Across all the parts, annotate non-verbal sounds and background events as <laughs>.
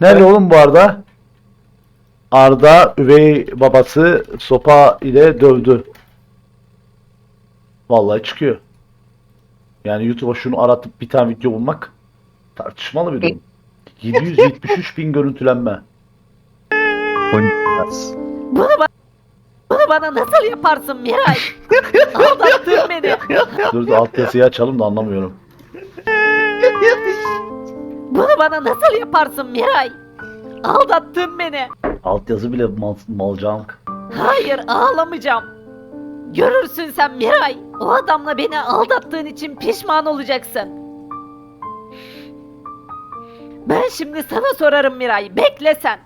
Nerede oğlum bu Arda? Arda üvey babası sopa ile dövdü. Vallahi çıkıyor. Yani YouTube'a şunu aratıp bir tane video bulmak tartışmalı bir durum. 773 bin görüntülenme. Bunu, ba- bunu bana nasıl yaparsın Miray? <laughs> Aldattın beni. Dur dur alt yazıyı açalım da anlamıyorum. Bunu bana nasıl yaparsın Miray? Aldattın beni. Alt yazı bile mal, malcank. Hayır ağlamayacağım. Görürsün sen Miray. O adamla beni aldattığın için pişman olacaksın. Ben şimdi sana sorarım Miray. Bekle sen.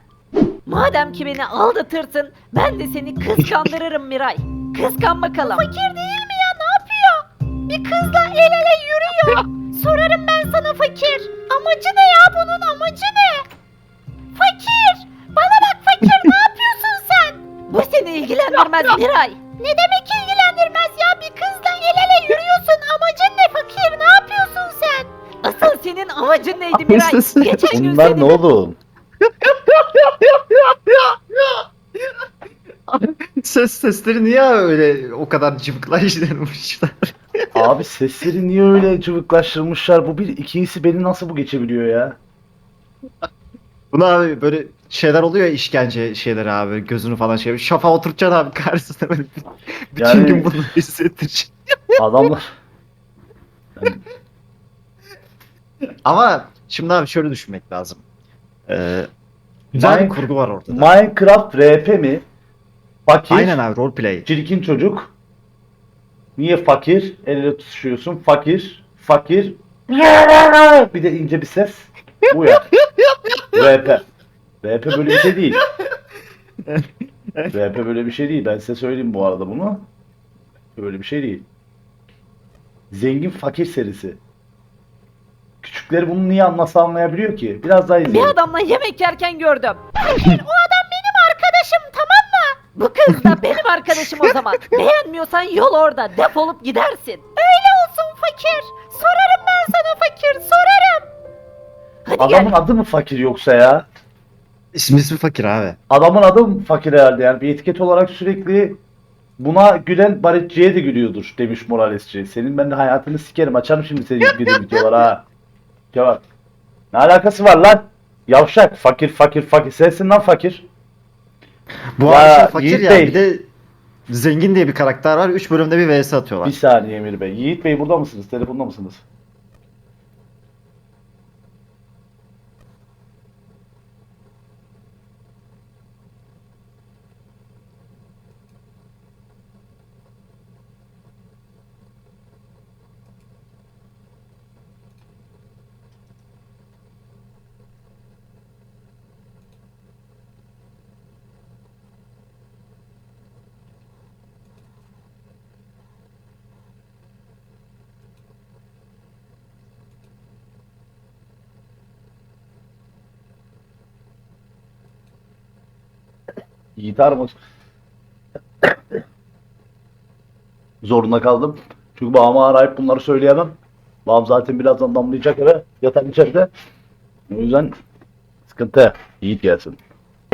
Madem ki beni aldatırsın, ben de seni kıskandırırım Miray. Kıskan bakalım. Fakir değil mi ya? Ne yapıyor? Bir kızla el ele yürüyor. Sorarım ben sana fakir. Amacı ne ya bunun amacı ne? Fakir! Bana bak fakir ne <laughs> yapıyorsun sen? Bu seni ilgilendirmez Miray. Ne demek ilgilendirmez ya? Bir kızla el ele yürüyorsun. Amacın ne fakir? Ne yapıyorsun sen? Asıl senin amacın neydi Miray? Geçen gün Bunlar seni... ne oğlum? Ses sesleri niye öyle o kadar cıvıklaştırmışlar? Abi sesleri niye öyle cıvıklaştırmışlar? Bu bir. ikincisi beni nasıl bu geçebiliyor ya? Buna abi böyle şeyler oluyor ya işkence şeyler abi gözünü falan şey şafa oturacaksın abi karşısına böyle bütün Yani- gün bunu hissettireceksin. Adamlar. <laughs> Ama şimdi abi şöyle düşünmek lazım. Ee, güzel bir Mine- kurgu var ortada. Minecraft RP mi? Fakir. Aynen abi roleplay. Çirkin çocuk. Niye fakir? El ele tutuşuyorsun. Fakir. Fakir. <laughs> Bir de ince bir ses. Bu ya. RP. RP böyle bir şey değil. RP böyle bir şey değil. Ben size söyleyeyim bu arada bunu. Böyle bir şey değil. Zengin fakir serisi. Küçükleri bunu niye nasıl anlayabiliyor ki? Biraz daha Bir izleyelim. adamla yemek yerken gördüm. <laughs> Fakir o adam benim arkadaşım tamam mı? Bu kız da benim arkadaşım o zaman. <laughs> Beğenmiyorsan yol orada defolup gidersin. Öyle olsun fakir. Sorarım ben sana fakir sorarım. Hadi Adamın gel. adı mı fakir yoksa ya? İsmi ismi fakir abi. Adamın adı mı fakir herhalde yani bir etiket olarak sürekli buna gülen Barışçı'ya de gülüyordur demiş Moralesçi. Senin ben de hayatını sikerim açarım şimdi senin gibi videolar ha. Ya bak. Ne alakası var lan? Yavşak fakir fakir fakir sensin lan fakir. Bu Ya, arada fakir Yiğit ya Bey. bir de zengin diye bir karakter var. 3 bölümde bir vs atıyorlar. Bir saniye Emir Bey. Yiğit Bey burada mısınız? Telefonda mısınız? Yiğit aramak zorunda kaldım. Çünkü babamı arayıp bunları söyleyemem. Babam zaten birazdan damlayacak eve. Yatak içeride. O yüzden sıkıntı. Yiğit gelsin.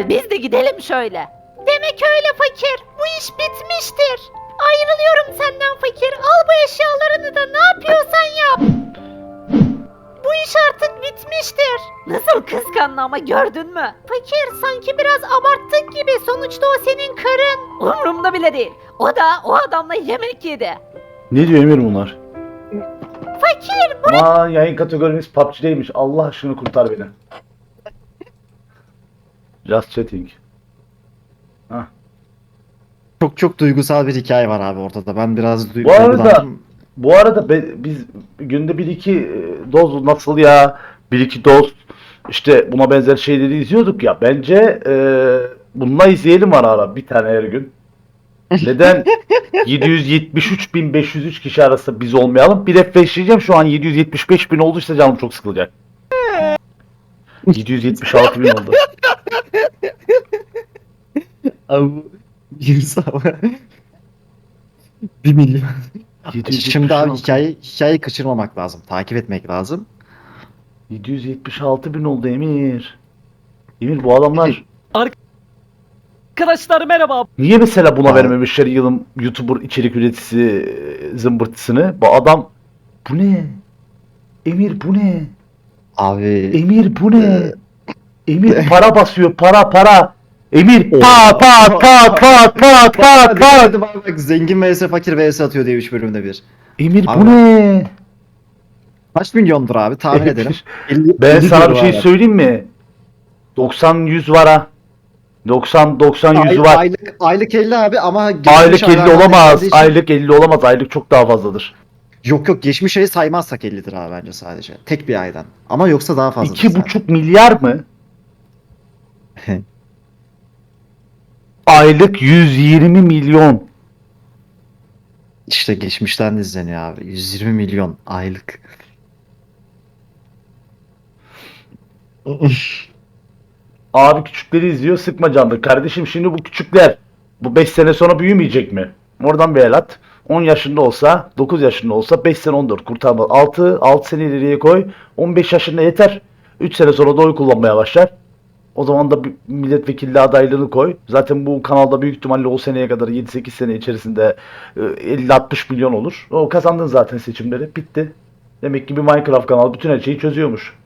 Biz de gidelim şöyle. Demek öyle fakir. Bu iş bitmiştir. Ayrılıyorum senden fakir. Al bu eşyalarını da ne yapıyorsan yap. Bu iş artık bitmiştir. Nasıl kıskandı ama gördün mü? Fakir sanki biraz abarttık gibi. Sonuçta o senin karın. Umurumda bile değil. O da o adamla yemek yedi. Ne diyor Emir bunlar? Fakir Ama yayın kategorimiz PUBG'deymiş. Allah aşkına kurtar beni. Just chatting. Hah. Çok çok duygusal bir hikaye var abi ortada. Ben biraz Bu arada- duygulandım. Bu arada be- biz günde bir iki e, doz nasıl ya bir iki doz işte buna benzer şeyleri izliyorduk ya bence e, bununla izleyelim ara ara bir tane her gün. Neden <laughs> 773.503 kişi arasında biz olmayalım? Bir refreshleyeceğim şu an 775.000 oldu işte canım çok sıkılacak. 776.000 oldu. <laughs> Abi insan bir milyon. Şimdi abi 776 hikaye, hikayeyi kaçırmamak lazım. Takip etmek lazım. 776 bin oldu Emir. Emir bu adamlar Arkadaşlar merhaba. niye mesela buna vermemişler yılın YouTuber içerik üreticisi e, zımbırtısını? Bu adam bu ne? Emir bu ne? Abi Emir bu ne? Emir para basıyor para para. Emir pat pat pat pat pat pat pat. Zengin vs fakir vs atıyor diye 3 bölümde bir. Emir bu Abi. ne? Kaç milyondur abi tahmin <laughs> edelim. 50 Ben 50 sana bir şey abi. söyleyeyim mi? 90 100 var ha. 90 90 100 Ay- var. Aylık, aylık 50 abi ama Aylık 50 aylardan olamaz. için- Aylık 50 olamaz. Aylık çok daha fazladır. Yok yok geçmiş ayı saymazsak 50'dir abi bence sadece. Tek bir aydan. Ama yoksa daha fazla. 2,5 milyar mı? <laughs> Aylık 120 milyon. İşte geçmişten izleniyor abi. 120 milyon aylık. <laughs> Abi küçükleri izliyor sıkma canını. Kardeşim şimdi bu küçükler bu 5 sene sonra büyümeyecek mi? Oradan bir el at. 10 yaşında olsa 9 yaşında olsa 5 sene 14 kurtarma. 6, 6 sene ileriye koy. 15 yaşında yeter. 3 sene sonra da oy kullanmaya başlar. O zaman da milletvekilliği adaylığını koy. Zaten bu kanalda büyük ihtimalle o seneye kadar 7-8 sene içerisinde e, 50-60 milyon olur. O kazandın zaten seçimleri. Bitti. Demek ki bir Minecraft kanal bütün her şeyi çözüyormuş.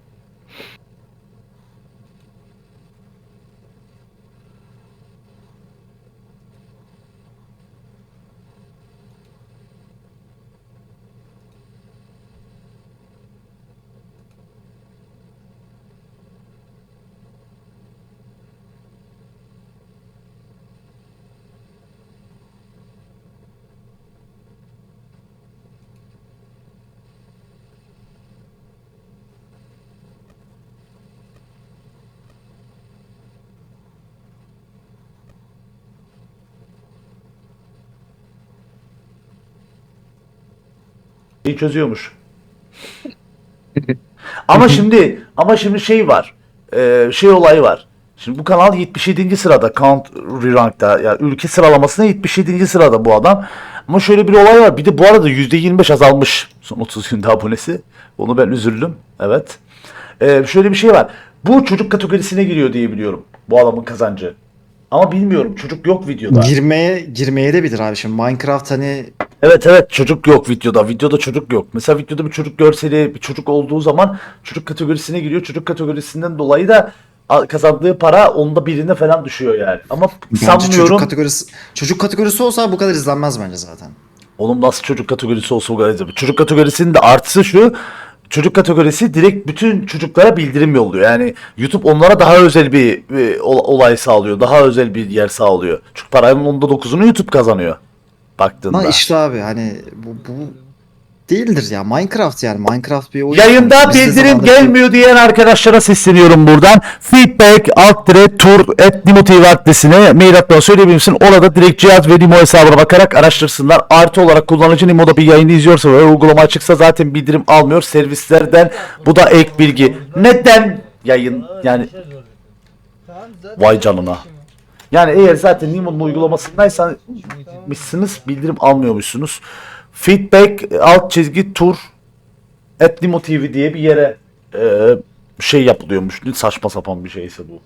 Şeyi çözüyormuş. <laughs> ama şimdi ama şimdi şey var. e, şey olayı var. Şimdi bu kanal 77. sırada Country Rank'ta ya ülke sıralamasında 77. sırada bu adam. Ama şöyle bir olay var. Bir de bu arada %25 azalmış son 30 günde abonesi. Onu ben üzüldüm. Evet. E, şöyle bir şey var. Bu çocuk kategorisine giriyor diye biliyorum. Bu adamın kazancı. Ama bilmiyorum. Çocuk yok videoda. Girmeye girmeye de bilir abi şimdi Minecraft hani Evet evet çocuk yok videoda. Videoda çocuk yok. Mesela videoda bir çocuk görseli bir çocuk olduğu zaman çocuk kategorisine giriyor. Çocuk kategorisinden dolayı da a- kazandığı para onda birine falan düşüyor yani. Ama bence sanmıyorum. çocuk kategorisi çocuk kategorisi olsa bu kadar izlenmez bence zaten. Oğlum nasıl çocuk kategorisi olsa o kadar izlenir. Çocuk kategorisinin de artısı şu. Çocuk kategorisi direkt bütün çocuklara bildirim yolluyor. Yani YouTube onlara daha özel bir, bir ol- olay sağlıyor. Daha özel bir yer sağlıyor. Çünkü paranın onda dokuzunu YouTube kazanıyor. Baktığında. Ama işte abi hani bu, bu değildir ya Minecraft yani Minecraft bir oyun. Yayında bildirim gelmiyor diyen arkadaşlara sesleniyorum buradan. Feedback alt dire tur et Nimo TV adresine mail atmayı söyleyebilir misin? Orada direkt cihaz ve Nimo hesabına bakarak araştırsınlar. Artı olarak kullanıcı Nimo'da bir yayını izliyorsa ve uygulama açıksa zaten bildirim almıyor servislerden. Bu da ek bilgi. Neden yayın yani Vay canına. Yani eğer zaten Nimo'nun uygulamasındaysanmışsınız bildirim almıyormuşsunuz. Feedback alt çizgi tur et Nimo TV diye bir yere e, şey yapılıyormuş. Saçma sapan bir şeyse bu.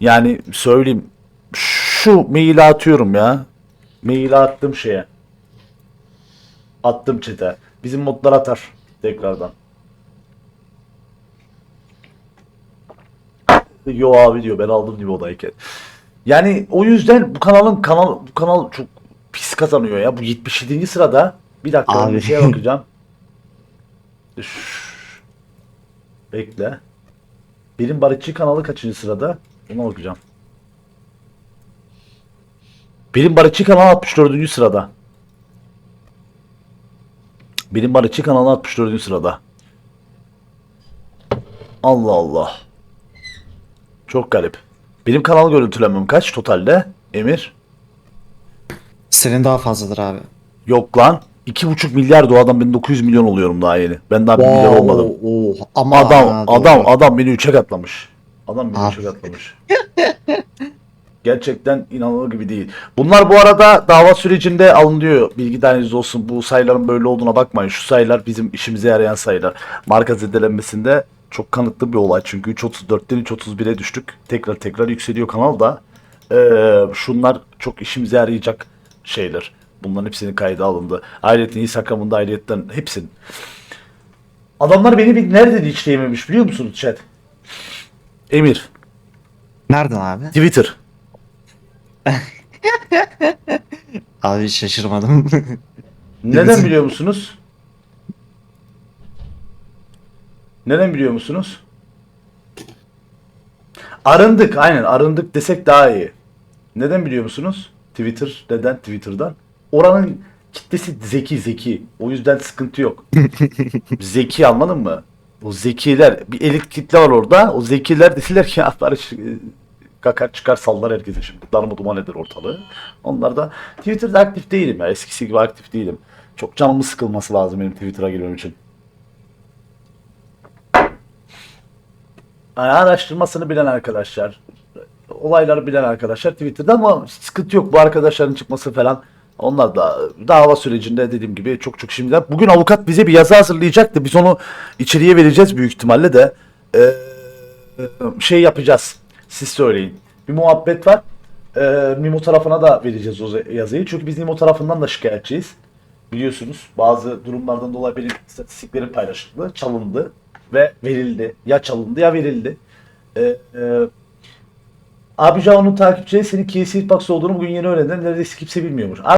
Yani söyleyeyim şu maili atıyorum ya. Maili attım şeye. Attım çete. Bizim modlar atar tekrardan. Yo abi diyor ben aldım Nimo'dayken. Yani o yüzden bu kanalın kanal bu kanal çok pis kazanıyor ya. Bu 77. sırada. Bir dakika Abi. bir şeye bakacağım. Şşş. Bekle. Benim Barışçı kanalı kaçıncı sırada? Ona bakacağım. Benim Barışçı kanalı 64. sırada. Benim Barışçı kanalı 64. sırada. Allah Allah. Çok garip. Benim kanal görüntülemem kaç totalde? Emir? Senin daha fazladır abi. Yok lan. 2,5 milyar o adam ben 900 milyon oluyorum daha yeni. Ben daha 1 milyar olmadım. Oo, ama Adam ha, adam doğru. adam beni 3'e katlamış. Adam beni Abi. 3'e katlamış. <laughs> Gerçekten inanılır gibi değil. Bunlar bu arada dava sürecinde alınıyor. Bilgi dahilinizde olsun. Bu sayıların böyle olduğuna bakmayın. Şu sayılar bizim işimize yarayan sayılar. Marka zedelenmesinde Çok kanıtlı bir olay çünkü 3.34'ten 3.31'e düştük. Tekrar tekrar yükseliyor kanal da. Ee, şunlar çok işimize yarayacak şeyler. Bunların hepsinin kayda alındı. Ayrıca Instagram'ında ayrıca hepsinin. Adamlar beni bir nerede linçleyememiş biliyor musunuz chat? Emir. Nereden abi? Twitter. <laughs> Abi şaşırmadım. Neden biliyor musunuz? Neden biliyor musunuz? Arındık aynen arındık desek daha iyi. Neden biliyor musunuz? Twitter neden Twitter'dan? Oranın kitlesi zeki zeki. O yüzden sıkıntı yok. <laughs> zeki anladın mı? O zekiler bir elit kitle var orada. O zekiler dediler ki Barış e, kakar çıkar sallar herkese şimdi. Darma duman eder ortalığı. Onlar da Twitter'da aktif değilim ya. Eskisi gibi aktif değilim. Çok canımı sıkılması lazım benim Twitter'a girmem için. Araştırmasını bilen arkadaşlar, olayları bilen arkadaşlar Twitter'da ama sıkıntı yok bu arkadaşların çıkması falan. Onlar da dava sürecinde dediğim gibi çok çok şimdiden. Bugün avukat bize bir yazı hazırlayacaktı. Biz onu içeriye vereceğiz büyük ihtimalle de. Ee, şey yapacağız. Siz söyleyin. Bir muhabbet var. Ee, Mimo tarafına da vereceğiz o yazıyı. Çünkü biz Mimo tarafından da şikayetçiyiz. Biliyorsunuz bazı durumlardan dolayı benim istatistiklerim paylaşıldı, çalındı ve verildi. Ya çalındı ya verildi. Ee, e, Abi Jao'nun takipçileri senin KC Hitbox olduğunu bugün yeni öğrendim. Neredeyse kimse bilmiyormuş.